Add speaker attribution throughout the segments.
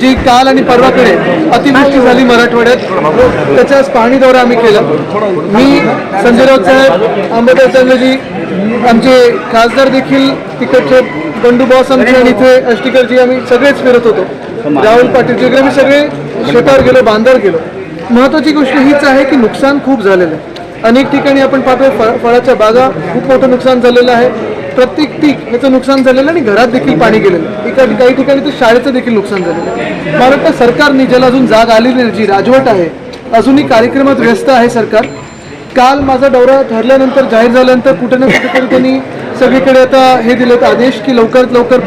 Speaker 1: जी काल आणि परवाकडे अतिवृष्टी झाली मराठवाड्यात. त्याच्यास पाणी पाहणी दौरा आम्ही केला. मी संजय राऊत साहेब आंबेडकर संघजी आमचे खासदार देखील तिकडचे बंडू बॉस आमचे आणि इथे अष्टीकरजी आम्ही सगळेच फिरत होतो. राहुल पाटील वगैरे आम्ही सगळे शेतावर गेलो बांधावर गेलो. महत्वाची गोष्ट हीच आहे की नुकसान खूप झालेलं आहे. अनेक ठिकाणी आपण पाहतोय फळ फळाच्या बागा खूप मोठं नुकसान झालेलं आहे. प्रत्येक पीक ह्याचं नुकसान झालेलं आणि घरात देखील पाणी गेलेलं. एका काही ठिकाणी तर शाळेचं देखील नुकसान झालेलं. मला वाटतं सरकारने ज्याला अजून जाग आलेली नाही जी राजवट आहे अजूनही कार्यक्रमात व्यस्त आहे सरकार. काल माझा दौरा ठरल्यानंतर जाहीर झाल्यानंतर कुठे ना कुठेतरी त्यांनी सगळीकडे आता हे दिलेत आदेश की लवकरात लवकर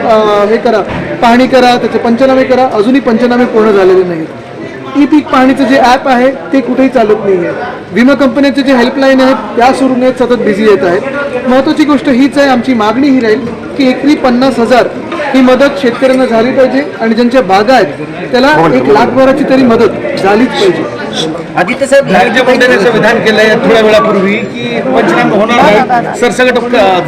Speaker 1: हे करा पाहणी करा त्याचे पंचनामे करा. अजूनही पंचनामे पूर्ण झालेले नाहीत. ई पीक पाहणीचं जे ॲप आहे ते कुठेही चालत नाही आहे विमा कंपन्यांचे जे हेल्पलाईन आहेत त्या सुरू नाहीत सतत बिझी येत आहेत. महत्त्वाची गोष्ट हीच आहे आमची मागणी ही राहील की एकरी पन्नास हजार ही मदत शेतकऱ्यांना झाली पाहिजे आणि ज्यांच्या बागा आहेत त्याला एक लाखभराची तरी मदत झालीच पाहिजे.
Speaker 2: आदित्य साहेब
Speaker 3: राज्य मंडळाचं विधान केलंय थोड्या वेळापूर्वी की पंचनामे होणार नाही सरसकट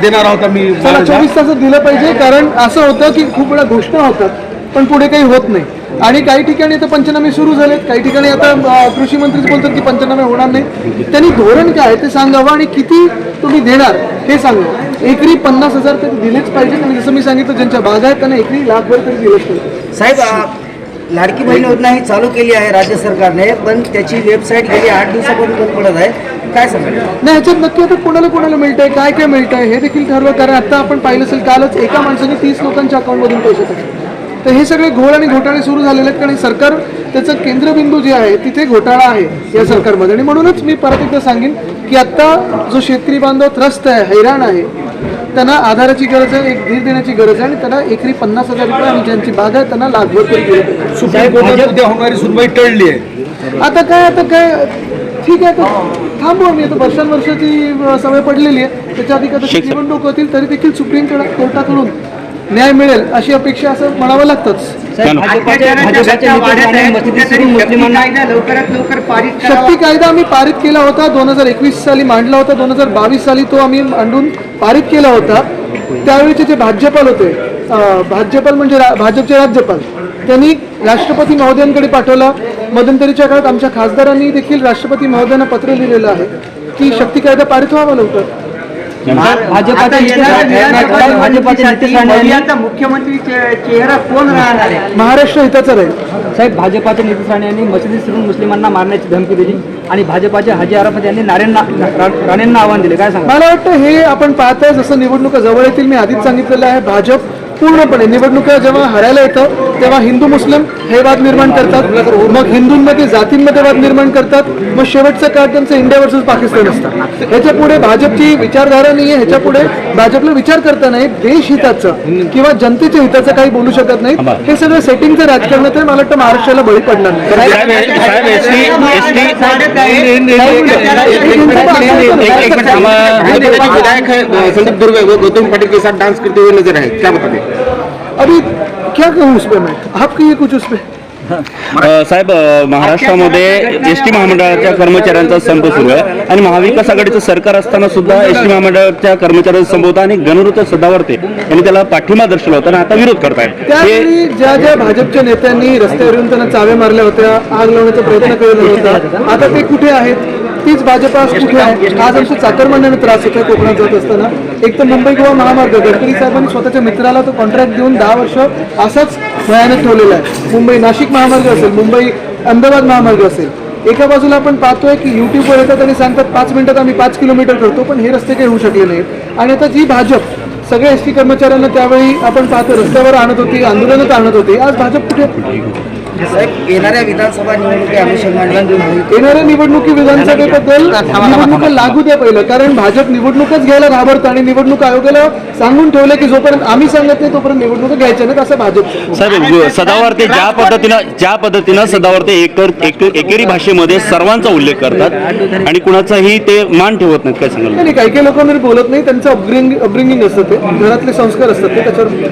Speaker 3: देणार आहोत आम्ही
Speaker 1: चला चोवीस तासात दिलं पाहिजे कारण असं होतं की खूप वेळा घोषणा होतात. पण पुढे काही होत नाही. आणि काही ठिकाणी आता पंचनामे सुरू झालेत काही ठिकाणी आता कृषी मंत्रीच बोलतात की पंचनामे होणार नाही. त्यांनी धोरण काय आहे ते सांगावं आणि किती तुम्ही देणार हे सांगावं. एकरी पन्नास हजार तरी दिलेच पाहिजे आणि जसं मी सांगितलं ज्यांच्या बागा आहेत त्यांना एकरी लाखभर तरी दिलेच पाहिजे
Speaker 2: साहेब लाडकी बहीण योजना ही चालू केली आहे राज्य सरकारने पण त्याची वेबसाईट गेली आठ दिवसापासून बंद पडत आहे. काय सांगाल?
Speaker 1: नाही ह्याच्यात नक्की आता कोणाला कोणाला मिळतंय काय काय मिळतंय हे देखील ठरवं कारण आता आपण पाहिलं असेल कालच एका माणसाने तीस लोकांच्या अकाउंटमधून पैसे टाकले. तर हे सगळे घोळ आणि घोटाळे सुरू झालेले आहेत कारण सरकार त्याचं केंद्रबिंदू जे आहे तिथे घोटाळा आहे या सरकारमध्ये. आणि म्हणूनच मी परत एकदा सांगेन की आता जो शेतकरी बांधव त्रस्त आहे हैराण आहे त्यांना आधाराची गरज आहे एक धीर देण्याची गरज आहे आणि त्यांना एकरी पन्नास हजार रुपये आणि ज्यांची बाग आहे त्यांना लाखभर तरी दिले.
Speaker 3: सुप्रीम होणारी सुनवाई टळली आहे.
Speaker 1: आता काय आता काय? ठीक आहे तर थांबू आम्ही. आता वर्षांवर्षाची अ, सवय पडलेली आहे. त्याच्या आधी कदाचित निवडणूक होतील तरी देखील सुप्रीम कोर्टा- कोर्टाकडून न्याय मिळेल अशी अपेक्षा असं म्हणावं लागतंच. शक्ती कायदा आम्ही पारित केला होता दोन हजार एकवीस साली मांडला होता दोन हजार बावीस साली तो आम्ही मांडून पारित केला होता. त्यावेळीचे जे भाजपाल होते भाजपाल म्हणजे भाजपचे राज्यपाल त्यांनी राष्ट्रपती महोदयांकडे पाठवला. मध्यंतरीच्या काळात आमच्या खासदारांनी देखील राष्ट्रपती महोदयांना पत्र लिहिलेलं आहे. की शक्ती कायदा पारित व्हावा लवकर.
Speaker 4: मुख्यमंत्री चे- चेहरा कोण राहणार आहे?
Speaker 1: महाराष्ट्र हिताचा राहील
Speaker 5: साहेब भाजपाचे नितेश राणे यांनी मशिदीत शिरून मुस्लिमांना मारण्याची धमकी दिली आणि भाजपाचे हाजी अराफत यांनी नारायण राणेंना आव्हान दिले. काय सांगा
Speaker 1: मला वाटतं हे आपण पाहतोय जसं निवडणुका जवळ येतील मी आधीच सांगितलेलं आहे. भाजप पूर्णपणे निवडणुका जेव्हा हरायला येतं तेव्हा हिंदू मुस्लिम हे वाद निर्माण करतात मग हिंदूंमध्ये जातींमध्ये वाद निर्माण करतात मग शेवटचं काळ त्यांचं इंडिया वर्सेस पाकिस्तान असतं ह्याच्या पुढे भाजपची विचारधारा नाहीये ह्याच्या पुढे भाजपला विचार करता नाही देश हिताचं किंवा जनतेच्या हिताचं काही बोलू शकत नाही हे सगळं सेटिंगचं राजकारण आहे मला वाटतं महाराष्ट्राला बळी पडणार नाही
Speaker 6: विधायक संदीप दुर्गे वो गौतम पाटिल के साथ डांस करते हुए नजर आए क्या बताते
Speaker 1: अभी क्या कहूँ उस पर मैं? आप कहिए कुछ उस पर
Speaker 7: अ, साहेब महाराष्ट्रामध्ये एस टी महामंडळाच्या कर्मचाऱ्यांचा संप सुरू आहे आणि महाविकास आघाडीचं सरकार असताना सुद्धा एस टी महामंडळाच्या कर्मचाऱ्यांचा संप होता आणि गणऋत सदावर्ते यांनी त्याला पाठिंबा दर्शवला होता आणि आता विरोध करतायत.
Speaker 1: त्यावेळी ज्या ज्या भाजपच्या नेत्यांनी रस्त्यावर येऊन त्यांना चावे मारल्या होत्या आग लावण्याचा प्रयत्न केलेला होता आता ते कुठे आहेत? तीच भाजप आज कुठे आहे? आज आमच्या चाकरमान्याने त्रास होता कोकणात जात असताना. एक तर मुंबई गोवा महामार्ग गडकरी साहेबांनी स्वतःच्या मित्राला तो कॉन्ट्रॅक्ट देऊन दहा वर्ष असाच भयानक ठेवलेला आहे. मुंबई नाशिक महामार्ग असेल मुंबई अहमदाबाद महामार्ग असेल एका बाजूला आपण पाहतोय की युट्यूबवर येतात आणि सांगतात पाच मिनिटात आम्ही पाच किलोमीटर करतो पण हे रस्ते काही होऊ शकले नाहीत. आणि आता जी भाजप सगळ्या एस टी कर्मचाऱ्यांना त्यावेळी आपण पाहतो रस्त्यावर आणत होती आंदोलनात आणत होती. आज भाजप कुठे?
Speaker 2: साहेब येणाऱ्या विधानसभा निवडणुकी अनुषंगाने
Speaker 1: येणाऱ्या निवडणुकी विधानसभेबद्दल निवडणुका लागू द्या पहिलं कारण भाजप निवडणुकच घ्यायला घाबरतं आणि निवडणूक आयोगाला सांगून ठेवलं की जोपर्यंत आम्ही सांगत नाही तोपर्यंत निवडणुका घ्यायच्या नाहीत असं भाजप
Speaker 7: साहेब सदावर्ते ज्या पद्धतीनं ज्या पद्धतीनं सदावर्ते एकर एक- एकेरी भाषेमध्ये सर्वांचा उल्लेख करतात आणि कुणाचाही ते मान ठेवत नाहीत काय सांगाल?
Speaker 1: नाही काही काही लोकांना बोलत नाही त्यांचं अपब्रिंग अपब्रिंगिंग असतं ते घरातले संस्कार असतात ते त्याच्यावर